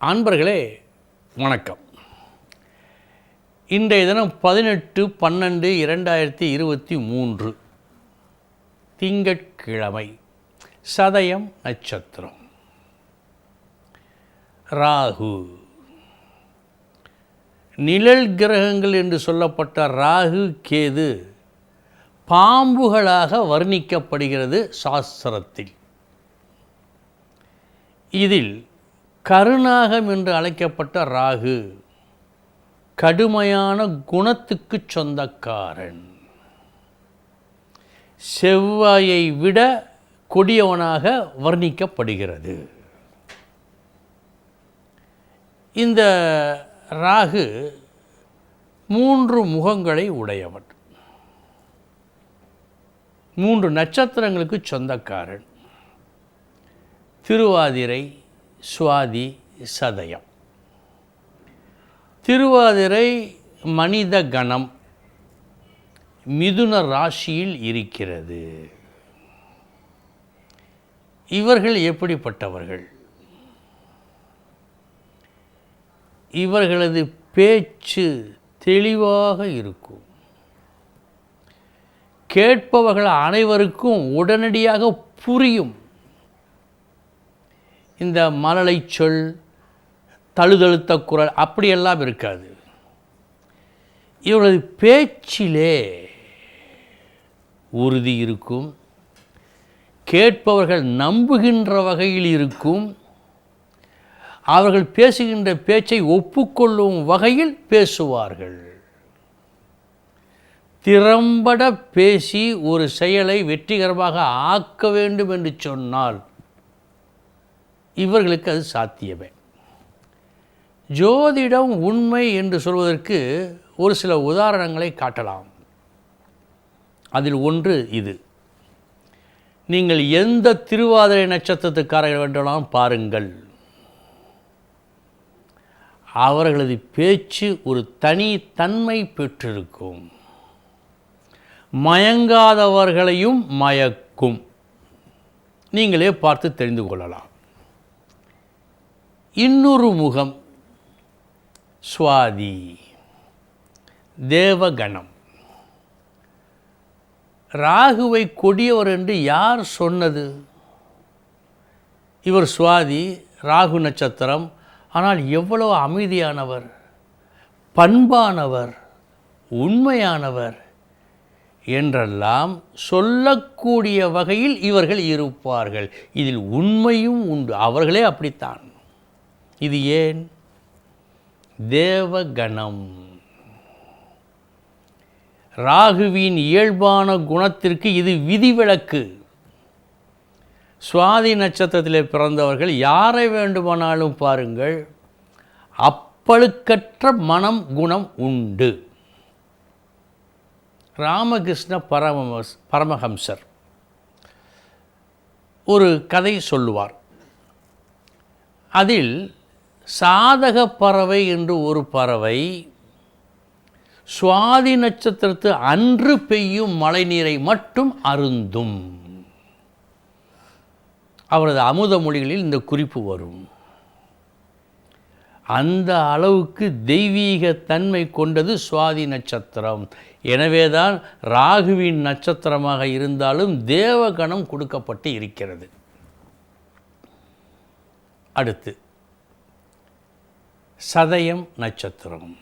அன்பர்களே வணக்கம். இன்றைய தினம் பதினெட்டு பன்னெண்டு இரண்டாயிரத்தி இருபத்தி மூன்று. திங்கட்கிழமை. சதயம் நட்சத்திரம். ராகு. நிழல் கிரகங்கள் என்று சொல்லப்பட்ட ராகு கேது பாம்புகளாக வர்ணிக்கப்படுகிறது சாஸ்திரத்தில். இதில் கருநாகம் என்று அழைக்கப்பட்ட ராகு கடுமையான குணத்துக்கு சொந்தக்காரன். செவ்வாயை விட கொடியவனாக வர்ணிக்கப்படுகிறது. இந்த ராகு மூன்று முகங்களை உடையவன். மூன்று நட்சத்திரங்களுக்கு சொந்தக்காரன். திருவாதிரை சுவாதி சதயம். திருவாதிரை மனித கணம் மிதுன ராசியில் இருக்கிறது. இவர்கள் எப்படிப்பட்டவர்கள்? இவர்களது பேச்சு தெளிவாக இருக்கும். கேட்பவர்கள் அனைவருக்கும் உடனடியாக புரியும். இந்த மலலை சொல் தழுதழுத்த குரல் அப்படியெல்லாம் இருக்காது. இவர்களது பேச்சிலே உறுதி இருக்கும் கேட்பவர்கள் நம்புகின்ற வகையில் இருக்கும் அவர்கள் பேசுகின்ற பேச்சை ஒப்புக்கொள்ளும் வகையில் பேசுவார்கள். திறம்பட பேசி ஒரு செயலை வெற்றிகரமாக ஆக்க வேண்டும் என்று சொன்னால் இவர்களுக்கு அது சாத்தியமே. ஜோதிடம் உண்மை என்று சொல்வதற்கு ஒரு சில உதாரணங்களை காட்டலாம். அதில் ஒன்று இது. நீங்கள் எந்த திருவாதிரை நட்சத்திரத்துக்காரர்கள் வேண்டாலும் பாருங்கள். அவர்களது பேச்சு ஒரு தனி தன்மை பெற்றிருக்கும். மயங்காதவர்களையும் மயக்கும். நீங்களே பார்த்து தெரிந்து கொள்ளலாம். இன்னொரு முகம். சுவாதி. தேவகணம். ராகுவை கொடியவர் என்று யார் சொன்னது? இவர் சுவாதி ராகு நட்சத்திரம். ஆனால் எவ்வளவு அமைதியானவர் பண்பானவர் உண்மையானவர் என்றெல்லாம் சொல்லக்கூடிய வகையில் இவர்கள் இருப்பார்கள். இதில் உண்மையும் உண்டு. அவர்களே அப்படித்தான். இது ஏன்? தேவகணம். ராகுவின் இயல்பான குணத்திற்கு இது விதிவிலக்கு. சுவாதி நட்சத்திரத்தில் பிறந்தவர்கள் யாரை வேண்டுமானாலும் பாருங்கள் அப்பழுக்கற்ற மனம் குணம் உண்டு. ராமகிருஷ்ண பரமஹம்ஸ் பரமஹம்சர் ஒரு கதை சொல்லுவார். அதில் சாதக பறவை என்று ஒரு பறவை சுவாதி நட்சத்திரத்து அன்று பெய்யும் மழை நீரை மட்டும் அருந்தும். அவரது அமுத மொழிகளில் இந்த குறிப்பு வரும். அந்த அளவுக்கு தெய்வீக தன்மை கொண்டது சுவாதி நட்சத்திரம். எனவேதான் ராகுவின் நட்சத்திரமாக இருந்தாலும் தேவகணம் கொடுக்கப்பட்டு இருக்கிறது. அடுத்து சதயம் நட்சத்திரம்.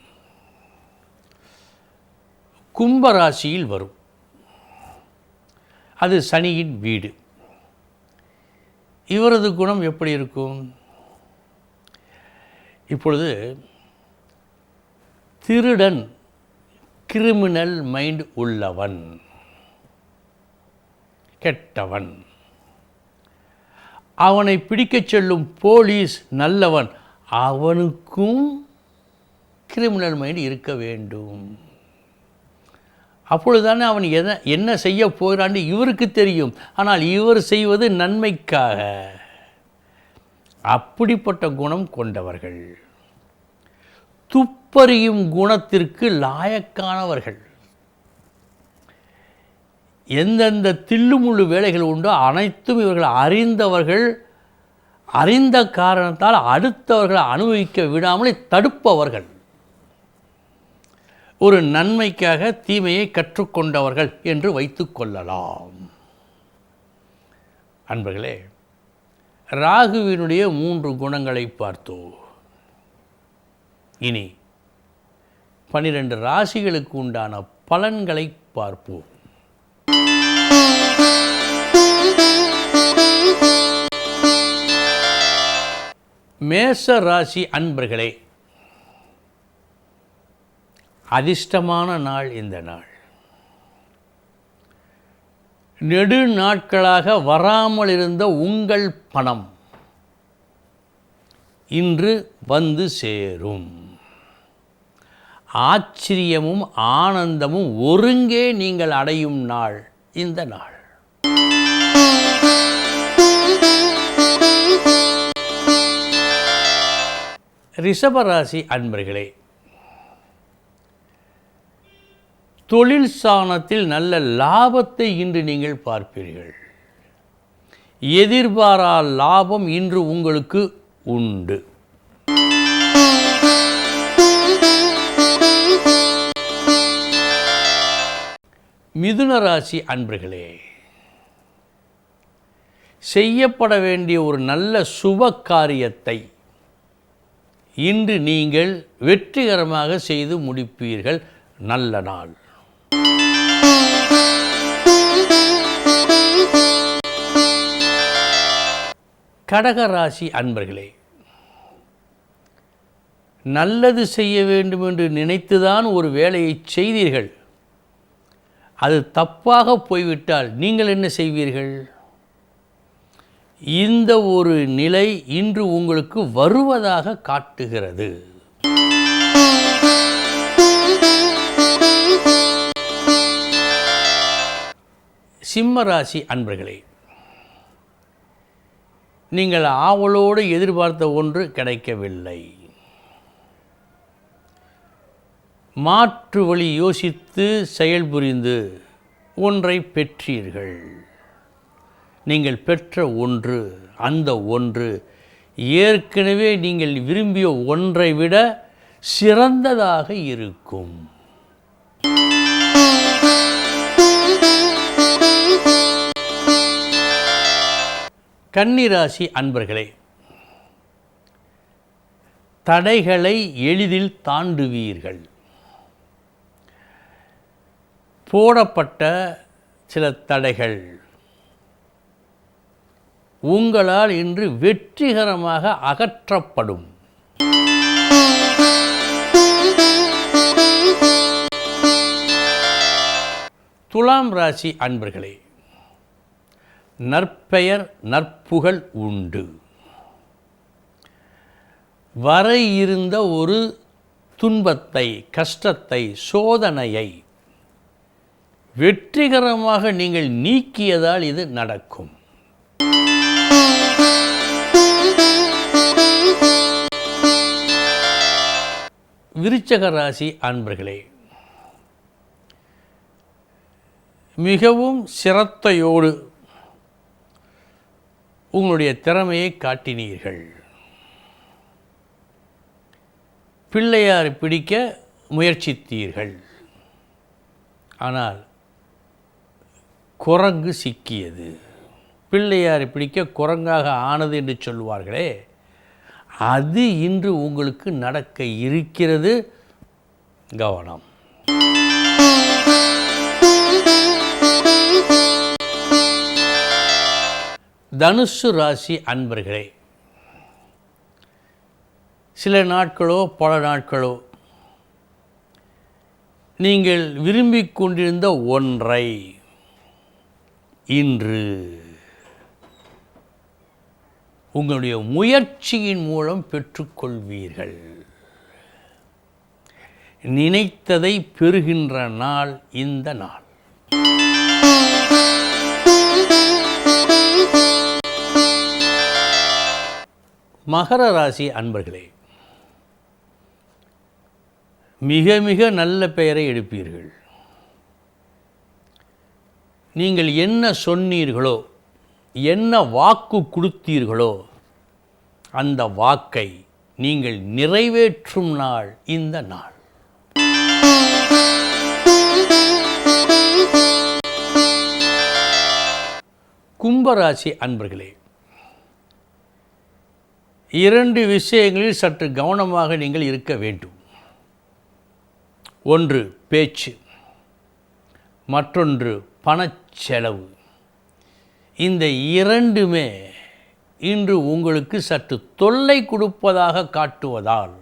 கும்பராசியில் வரும். அது சனியின் வீடு. இவரது குணம் எப்படி இருக்கும்? இப்பொழுது திருடன் கிரிமினல் மைண்ட் உள்ளவன். கெட்டவன். அவனை பிடிக்கச் செல்லும் போலீஸ் நல்லவன். அவனுக்கும் கிரிமினல் மைண்ட் இருக்க வேண்டும். அப்பொழுதுதானே அவன் எதை என்ன செய்ய போகிறான்னு இவருக்கு தெரியும். ஆனால் இவர் செய்வது நன்மைக்காக. அப்படிப்பட்ட குணம் கொண்டவர்கள். துப்பறியும் குணத்திற்கு லாயக்கானவர்கள். எந்தெந்த தில்லுமுள்ளு வேலைகள் உண்டோ அனைத்தும் இவர்கள் அறிந்தவர்கள். அறிந்த காரணத்தால் அடுத்தவர்களை அனுபவிக்க விடாமலே தடுப்பவர்கள். ஒரு நன்மைக்காக தீமையை கற்றுக்கொண்டவர்கள் என்று வைத்துக்கொள்ளலாம் அன்பர்களே ராகுவினுடைய மூன்று குணங்களை பார்த்தோ இனி பனிரெண்டு ராசிகளுக்கு உண்டான பலன்களை பார்ப்போம். மேச ராசி அன்பர்களே அதிர்ஷ்டமான நாள் இந்த நாள். நெடு நாட்களாக வராமல் இருந்த உங்கள் பணம் இன்று வந்து சேரும். ஆச்சரியமும் ஆனந்தமும் ஒருங்கே நீங்கள் அடையும் நாள் இந்த நாள். ரிஷபராசி அன்பர்களே தொழில் ஸ்தானத்தில் நல்ல லாபத்தை இன்று நீங்கள் பார்ப்பீர்கள். எதிர்பாரா லாபம் இன்று உங்களுக்கு உண்டு. மிதுன ராசி அன்பர்களே செய்யப்பட வேண்டிய ஒரு நல்ல சுப காரியத்தை இன்று நீங்கள் வெற்றிகரமாக செய்து முடிப்பீர்கள். நல்ல நாள். கடகராசி அன்பர்களே நல்லது செய்ய வேண்டும் என்று நினைத்துதான் ஒரு வேலையை செய்தீர்கள். அது தப்பாக போய்விட்டால் நீங்கள் என்ன செய்வீர்கள்? இந்த ஒரு நிலை இன்று உங்களுக்கு வருவதாக காட்டுகிறது. சிம்மராசி அன்பர்களே நீங்கள் ஆவலோடு எதிர்பார்த்த ஒன்று கிடைக்கவில்லை. மாற்று வழி யோசித்து செயல்புரிந்து ஒன்றை பெற்றீர்கள். நீங்கள் பெற்ற ஒன்று அந்த ஒன்று. ஏற்கனவே நீங்கள் விரும்பிய ஒன்றை விட சிறந்ததாக இருக்கும். கன்னிராசி அன்பர்களே தடைகளை எளிதில் தாண்டுவீர்கள். போடப்பட்ட சில தடைகள். உங்களால் இன்று வெற்றிகரமாக அகற்றப்படும். துலாம் ராசி அன்பர்களே நற்பெயர் நற்புகழ் உண்டு. வர இருந்த ஒரு துன்பத்தை கஷ்டத்தை சோதனையை வெற்றிகரமாக நீங்கள் நீக்கியதால் இது நடக்கும். விருச்சக ராசி அன்பர்களே மிகவும் சிரத்தையோடு உங்களுடைய திறமையை காட்டினீர்கள். பிள்ளையார் பிடிக்க முயற்சித்தீர்கள். ஆனால் குரங்கு சிக்கியது. பிள்ளையார் பிடிக்க குரங்காக ஆனது என்று சொல்வார்களே அது இன்று உங்களுக்கு நடக்க இருக்கிறது. கவனம். தனுசு ராசி அன்பர்களே சில நாட்களோ பல நாட்களோ நீங்கள் விரும்பிக் கொண்டிருந்த ஒன்றை இன்று உங்களுடைய முயற்சியின் மூலம் பெற்றுக்கொள்வீர்கள். நினைத்ததை பெறுகின்ற நாள் இந்த நாள். மகர ராசி அன்பர்களே மிக மிக நல்ல பெயரை எடுப்பீர்கள். நீங்கள் என்ன சொன்னீர்களோ என்ன வாக்கு கொடுத்தீர்களோ அந்த வாக்கை நீங்கள் நிறைவேற்றும் நாள் இந்த நாள். கும்பராசி அன்பர்களே இரண்டு விஷயங்களில் சற்று கவனமாக நீங்கள் இருக்க வேண்டும். ஒன்று பேச்சு. மற்றொன்று பணச்செலவு இந்த இரண்டுமே இன்று உங்களுக்கு சற்று தொல்லை கொடுப்பதாக காட்டுவதால்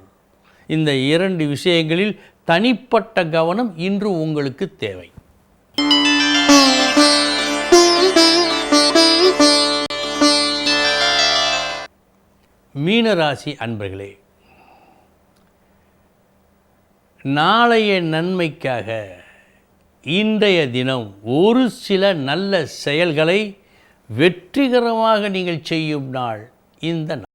இந்த இரண்டு விஷயங்களில் தனிப்பட்ட கவனம் இன்று உங்களுக்கு தேவை. மீனராசி அன்பர்களே நாளைய நன்மைக்காக இன்றைய தினம் ஒரு சில நல்ல செயல்களை வெற்றிகரமாக நீங்கள் செய்யும் நாள் இந்த நாள்.